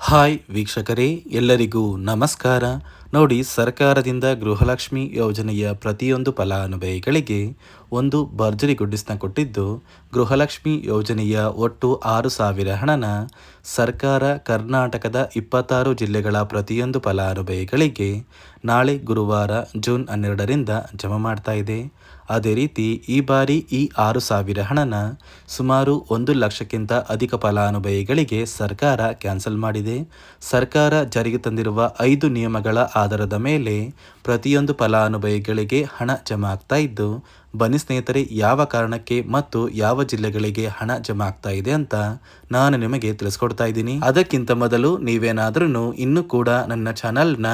Hi ವೀಕ್ಷಕರೇ ಎಲ್ಲರಿಗೂ ನಮಸ್ಕಾರ. ನೋಡಿ, ಸರ್ಕಾರದಿಂದ ಗೃಹಲಕ್ಷ್ಮಿ ಯೋಜನೆಯ ಪ್ರತಿಯೊಂದು ಫಲಾನುಭವಿಗಳಿಗೆ ಒಂದು ಭರ್ಜರಿ ಗುಡ್ಡಿಸ್ನ ಕೊಟ್ಟಿದ್ದು, ಗೃಹಲಕ್ಷ್ಮಿ ಯೋಜನೆಯ ಒಟ್ಟು ಆರು ಸಾವಿರ ಹಣನ ಸರ್ಕಾರ ಕರ್ನಾಟಕದ ಇಪ್ಪತ್ತಾರು ಜಿಲ್ಲೆಗಳ ಪ್ರತಿಯೊಂದು ಫಲಾನುಭವಿಗಳಿಗೆ ನಾಳೆ ಗುರುವಾರ ಜೂನ್ ಹನ್ನೆರಡರಿಂದ ಜಮಾ ಮಾಡ್ತಾ ಇದೆ. ಅದೇ ರೀತಿ, ಈ ಬಾರಿ ಈ ಆರು ಸಾವಿರ ಹಣನ ಸುಮಾರು ಒಂದು ಲಕ್ಷಕ್ಕಿಂತ ಅಧಿಕ ಫಲಾನುಭವಿಗಳಿಗೆ ಸರ್ಕಾರ ಕ್ಯಾನ್ಸಲ್ ಮಾಡಿದೆ. ಸರ್ಕಾರ ಜಾರಿಗೆ ತಂದಿರುವ ಐದು ನಿಯಮಗಳ ಆಧಾರದ ಮೇಲೆ ಪ್ರತಿಯೊಂದು ಫಲಾನುಭವಿಗಳಿಗೆ ಹಣ ಜಮಾ ಆಗ್ತಾ ಇದ್ದು, ಬನ್ನಿ ಸ್ನೇಹಿತರೆ, ಯಾವ ಕಾರಣಕ್ಕೆ ಮತ್ತು ಯಾವ ಜಿಲ್ಲೆಗಳಿಗೆ ಹಣ ಜಮಾ ಆಗ್ತಾ ಇದೆ ಅಂತ ನಾನು ನಿಮಗೆ ತಿಳಿಸ್ಕೊಡ್ತಾ ಇದ್ದೀನಿ. ಅದಕ್ಕಿಂತ ಮೊದಲು ನೀವೇನಾದ್ರೂ ಇನ್ನೂ ಕೂಡ ನನ್ನ ಚಾನಲ್ನ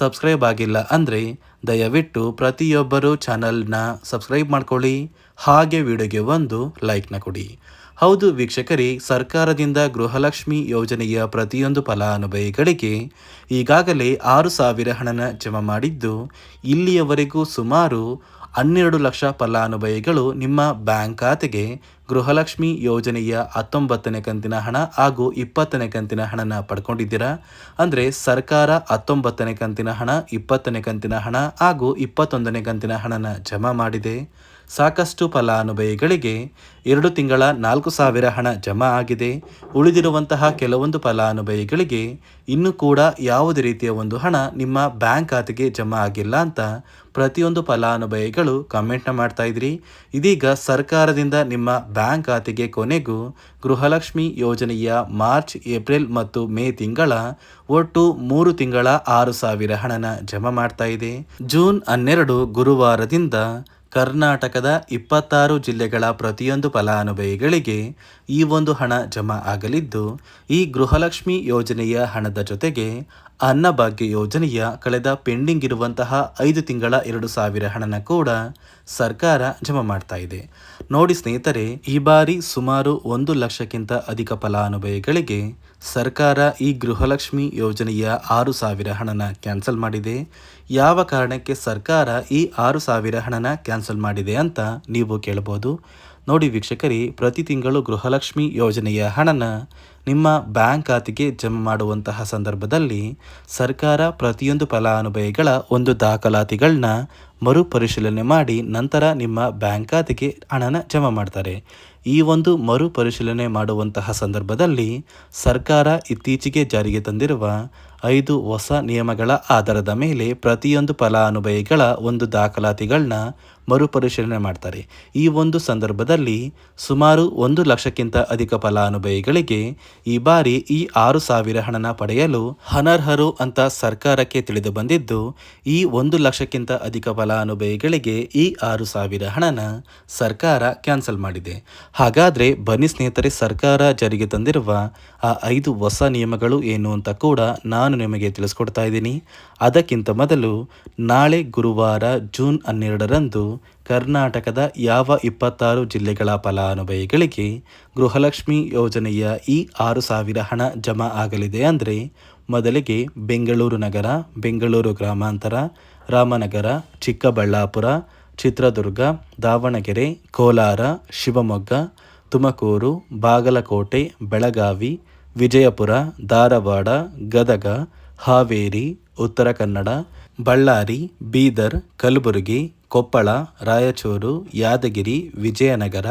ಸಬ್ಸ್ಕ್ರೈಬ್ ಆಗಿಲ್ಲ ಅಂದರೆ ದಯವಿಟ್ಟು ಪ್ರತಿಯೊಬ್ಬರು ಚಾನಲ್ನ ಸಬ್ಸ್ಕ್ರೈಬ್ ಮಾಡ್ಕೊಳ್ಳಿ. ಹಾಗೆ ವಿಡಿಯೋಗೆ ಒಂದು ಲೈಕ್ನ ಕೊಡಿ. ಹೌದು ವೀಕ್ಷಕರೇ, ಸರ್ಕಾರದಿಂದ ಗೃಹಲಕ್ಷ್ಮಿ ಯೋಜನೆಯ ಪ್ರತಿಯೊಂದು ಫಲಾನುಭವಿಗಳಿಗೆ ಈಗಾಗಲೇ ಆರು ಸಾವಿರ ಹಣನ ಜಮಾ ಮಾಡಿದ್ದು, ಇಲ್ಲಿಯವರೆಗೂ ಸುಮಾರು ಹನ್ನೆರಡು ಲಕ್ಷ ಫಲಾನುಭವಿಗಳು ನಿಮ್ಮ ಬ್ಯಾಂಕ್ ಖಾತೆಗೆ ಗೃಹಲಕ್ಷ್ಮಿ ಯೋಜನೆಯ ಹತ್ತೊಂಬತ್ತನೇ ಕಂತಿನ ಹಣ ಹಾಗೂ ಇಪ್ಪತ್ತನೇ ಕಂತಿನ ಹಣನ ಪಡ್ಕೊಂಡಿದ್ದೀರಾ? ಅಂದರೆ ಸರ್ಕಾರ ಹತ್ತೊಂಬತ್ತನೇ ಕಂತಿನ ಹಣ, ಇಪ್ಪತ್ತನೇ ಕಂತಿನ ಹಣ ಹಾಗೂ ಇಪ್ಪತ್ತೊಂದನೇ ಕಂತಿನ ಹಣನ ಜಮಾ ಮಾಡಿದೆ. ಸಾಕಷ್ಟು ಫಲಾನುಭವಿಗಳಿಗೆ ಎರಡು ತಿಂಗಳ ನಾಲ್ಕು ಸಾವಿರ ಹಣ ಜಮಾ ಆಗಿದೆ. ಉಳಿದಿರುವಂತಹ ಕೆಲವೊಂದು ಫಲಾನುಭವಿಗಳಿಗೆ ಇನ್ನೂ ಕೂಡ ಯಾವುದೇ ರೀತಿಯ ಒಂದು ಹಣ ನಿಮ್ಮ ಬ್ಯಾಂಕ್ ಖಾತೆಗೆ ಜಮಾ ಆಗಿಲ್ಲ ಅಂತ ಪ್ರತಿಯೊಂದು ಫಲಾನುಭವಿಗಳು ಕಮೆಂಟ್ನ ಮಾಡ್ತಾ ಇದ್ರಿ. ಇದೀಗ ಸರ್ಕಾರದಿಂದ ನಿಮ್ಮ ಬ್ಯಾಂಕ್ ಖಾತೆಗೆ ಕೊನೆಗೂ ಗೃಹಲಕ್ಷ್ಮಿ ಯೋಜನೆಯ ಮಾರ್ಚ್, ಏಪ್ರಿಲ್ ಮತ್ತು ಮೇ ತಿಂಗಳ ಒಟ್ಟು ಮೂರು ತಿಂಗಳ ಆರು ಸಾವಿರ ಹಣನ ಜಮಾ ಮಾಡ್ತಾ ಇದೆ. ಜೂನ್ ಹನ್ನೆರಡು ಗುರುವಾರದಿಂದ ಕರ್ನಾಟಕದ ಇಪ್ಪತ್ತಾರು ಜಿಲ್ಲೆಗಳ ಪ್ರತಿಯೊಂದು ಫಲಾನುಭವಿಗಳಿಗೆ ಈ ಒಂದು ಹಣ ಜಮಾ ಆಗಲಿದ್ದು, ಈ ಗೃಹಲಕ್ಷ್ಮಿ ಯೋಜನೆಯ ಹಣದ ಜೊತೆಗೆ ಅನ್ನಭಾಗ್ಯ ಯೋಜನೆಯ ಕಳೆದ ಪೆಂಡಿಂಗ್ ಇರುವಂತಹ ಐದು ತಿಂಗಳ ಎರಡು ಸಾವಿರ ಹಣನ ಕೂಡ ಸರ್ಕಾರ ಜಮಾ ಮಾಡ್ತಾ ಇದೆ. ನೋಡಿ ಸ್ನೇಹಿತರೆ, ಈ ಬಾರಿ ಸುಮಾರು ಒಂದು ಲಕ್ಷಕ್ಕಿಂತ ಅಧಿಕ ಫಲಾನುಭವಿಗಳಿಗೆ ಸರ್ಕಾರ ಈ ಗೃಹಲಕ್ಷ್ಮಿ ಯೋಜನೆಯ ಆರು ಸಾವಿರ ಹಣನ ಕ್ಯಾನ್ಸಲ್ ಮಾಡಿದೆ. ಯಾವ ಕಾರಣಕ್ಕೆ ಸರ್ಕಾರ ಈ ಆರು ಸಾವಿರ ಹಣನ ಕ್ಯಾನ್ಸಲ್ ಮಾಡಿದೆ ಅಂತ ನೀವು ಕೇಳಬಹುದು. ನೋಡಿ ವೀಕ್ಷಕರಿ, ಪ್ರತಿ ತಿಂಗಳು ಗೃಹಲಕ್ಷ್ಮಿ ಯೋಜನೆಯ ಹಣನ ನಿಮ್ಮ ಬ್ಯಾಂಕ್ ಖಾತೆಗೆ ಜಮಾ ಮಾಡುವಂತಹ ಸಂದರ್ಭದಲ್ಲಿ ಸರ್ಕಾರ ಪ್ರತಿಯೊಂದು ಫಲಾನುಭವಿಗಳ ಒಂದು ದಾಖಲಾತಿಗಳನ್ನ ಮರುಪರಿಶೀಲನೆ ಮಾಡಿ ನಂತರ ನಿಮ್ಮ ಬ್ಯಾಂಕ್ ಖಾತೆಗೆ ಹಣನ ಜಮಾ ಮಾಡ್ತಾರೆ. ಈ ಒಂದು ಮರುಪರಿಶೀಲನೆ ಮಾಡುವಂತಹ ಸಂದರ್ಭದಲ್ಲಿ ಸರ್ಕಾರ ಇತ್ತೀಚೆಗೆ ಜಾರಿಗೆ ತಂದಿರುವ ಐದು ಹೊಸ ನಿಯಮಗಳ ಆಧಾರದ ಮೇಲೆ ಪ್ರತಿಯೊಂದು ಫಲಾನುಭವಿಗಳ ಒಂದು ದಾಖಲಾತಿಗಳನ್ನ ಮರುಪರಿಶೀಲನೆ ಮಾಡ್ತಾರೆ. ಈ ಒಂದು ಸಂದರ್ಭದಲ್ಲಿ ಸುಮಾರು ಒಂದು ಲಕ್ಷಕ್ಕಿಂತ ಅಧಿಕ ಫಲಾನುಭವಿಗಳಿಗೆ ಈ ಬಾರಿ ಈ ಆರು ಸಾವಿರ ಹಣನ ಪಡೆಯಲು ಅನರ್ಹರು ಅಂತ ಸರ್ಕಾರಕ್ಕೆ ತಿಳಿದು ಬಂದಿದ್ದು, ಈ ಒಂದು ಲಕ್ಷಕ್ಕಿಂತ ಅಧಿಕ ಫಲಾನುಭವಿಗಳಿಗೆ ಈ ಆರು ಸಾವಿರ ಹಣನ ಸರ್ಕಾರ ಕ್ಯಾನ್ಸಲ್ ಮಾಡಿದೆ. ಹಾಗಾದರೆ ಬನ್ನಿ ಸ್ನೇಹಿತರೆ, ಸರ್ಕಾರ ಜಾರಿಗೆ ತಂದಿರುವ ಆ ಐದು ಹೊಸ ನಿಯಮಗಳು ಏನು ಅಂತ ಕೂಡ ನಾನು ನಿಮಗೆ ತಿಳಿಸ್ಕೊಡ್ತಾ ಇದ್ದೀನಿ. ಅದಕ್ಕಿಂತ ಮೊದಲು ನಾಳೆ ಗುರುವಾರ ಜೂನ್ ಹನ್ನೆರಡರಂದು ಕರ್ನಾಟಕದ ಯಾವ ಇಪ್ಪತ್ತಾರು ಜಿಲ್ಲೆಗಳ ಫಲಾನುಭವಿಗಳಿಗೆ ಗೃಹಲಕ್ಷ್ಮಿ ಯೋಜನೆಯ ಈ ಆರು ಸಾವಿರ ಹಣ ಜಮಾ ಆಗಲಿದೆ ಅಂದರೆ ಮೊದಲಿಗೆ ಬೆಂಗಳೂರು ನಗರ, ಬೆಂಗಳೂರು ಗ್ರಾಮಾಂತರ, ರಾಮನಗರ, ಚಿಕ್ಕಬಳ್ಳಾಪುರ, ಚಿತ್ರದುರ್ಗ, ದಾವಣಗೆರೆ, ಕೋಲಾರ, ಶಿವಮೊಗ್ಗ, ತುಮಕೂರು, ಬಾಗಲಕೋಟೆ, ಬೆಳಗಾವಿ, ವಿಜಯಪುರ, ಧಾರವಾಡ, ಗದಗ, ಹಾವೇರಿ, ಉತ್ತರ ಕನ್ನಡ, ಬಳ್ಳಾರಿ, ಬೀದರ್, ಕಲಬುರಗಿ ಕೊಪ್ಪಳ, ರಾಯಚೂರು, ಯಾದಗಿರಿ, ವಿಜಯನಗರ,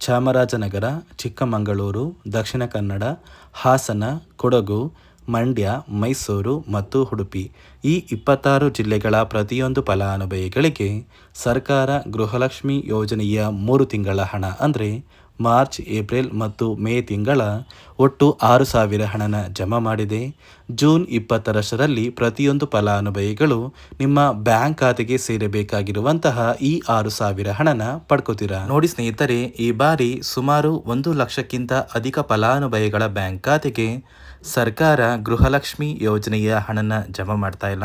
ಚಾಮರಾಜನಗರ, ಚಿಕ್ಕಮಗಳೂರು, ದಕ್ಷಿಣ ಕನ್ನಡ, ಹಾಸನ, ಕೊಡಗು, ಮಂಡ್ಯ, ಮೈಸೂರು ಮತ್ತು ಉಡುಪಿ. ಈ ಇಪ್ಪತ್ತಾರು ಜಿಲ್ಲೆಗಳ ಪ್ರತಿಯೊಂದು ಫಲಾನುಭವಿಗಳಿಗೆ ಸರ್ಕಾರ ಗೃಹಲಕ್ಷ್ಮಿ ಯೋಜನೆಯ ಮೂರು ತಿಂಗಳ ಹಣ, ಅಂದರೆ ಮಾರ್ಚ್, ಏಪ್ರಿಲ್ ಮತ್ತು ಮೇ ತಿಂಗಳ ಒಟ್ಟು ಆರು ಸಾವಿರ ಹಣನ ಜಮಾ ಮಾಡಿದೆ. ಜೂನ್ ಇಪ್ಪತ್ತರಷ್ಟರಲ್ಲಿ ಪ್ರತಿಯೊಂದು ಫಲಾನುಭವಿಗಳು ನಿಮ್ಮ ಬ್ಯಾಂಕ್ ಖಾತೆಗೆ ಸೇರಬೇಕಾಗಿರುವಂತಹ ಈ ಆರು ಸಾವಿರ ಹಣನ ಪಡ್ಕೋತೀರಾ? ನೋಡಿ ಸ್ನೇಹಿತರೆ, ಈ ಬಾರಿ ಸುಮಾರು ಒಂದು ಲಕ್ಷಕ್ಕಿಂತ ಅಧಿಕ ಫಲಾನುಭವಿಗಳ ಬ್ಯಾಂಕ್ ಖಾತೆಗೆ ಸರ್ಕಾರ ಗೃಹಲಕ್ಷ್ಮಿ ಯೋಜನೆಯ ಹಣನ ಜಮಾ ಮಾಡ್ತಾ ಇಲ್ಲ.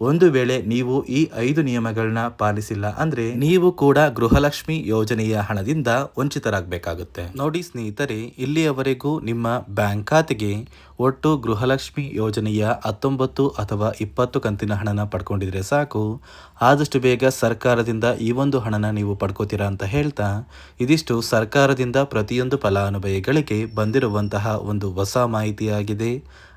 ಒಂದು ವೇಳೆ ನೀವು ಈ ಐದು ನಿಯಮಗಳನ್ನ ಪಾಲಿಸಿಲ್ಲ ಅಂದ್ರೆ ನೀವು ಕೂಡ ಗೃಹಲಕ್ಷ್ಮಿ ಯೋಜನೆಯ ಹಣದಿಂದ ವಂಚಿತರಾಗಬೇಕಾಗುತ್ತೆ. ನೋಡಿ ಸ್ನೇಹಿತರೆ, ಇಲ್ಲಿಯವರೆಗೂ ನಿಮ್ಮ ಬ್ಯಾಂಕ್ ಖಾತೆಗೆ ಒಟ್ಟು ಗೃಹಲಕ್ಷ್ಮಿ ಯೋಜನೆಯ ಹತ್ತೊಂಬತ್ತು ಅಥವಾ ಇಪ್ಪತ್ತು ಕಂತಿನ ಹಣನ ಪಡ್ಕೊಂಡಿದ್ರೆ ಸಾಕು. ಆದಷ್ಟು ಬೇಗ ಸರ್ಕಾರದಿಂದ ಈ ಒಂದು ಹಣನ ನೀವು ಪಡ್ಕೋತೀರಾ ಅಂತ ಹೇಳ್ತಾ, ಇದಿಷ್ಟು ಸರ್ಕಾರದಿಂದ ಪ್ರತಿಯೊಂದು ಫಲಾನುಭವಿಗಳಿಗೆ ಬಂದಿರುವಂತಹ ಒಂದು ಹೊಸ ಮಾಹಿತಿಯಾಗಿದೆ.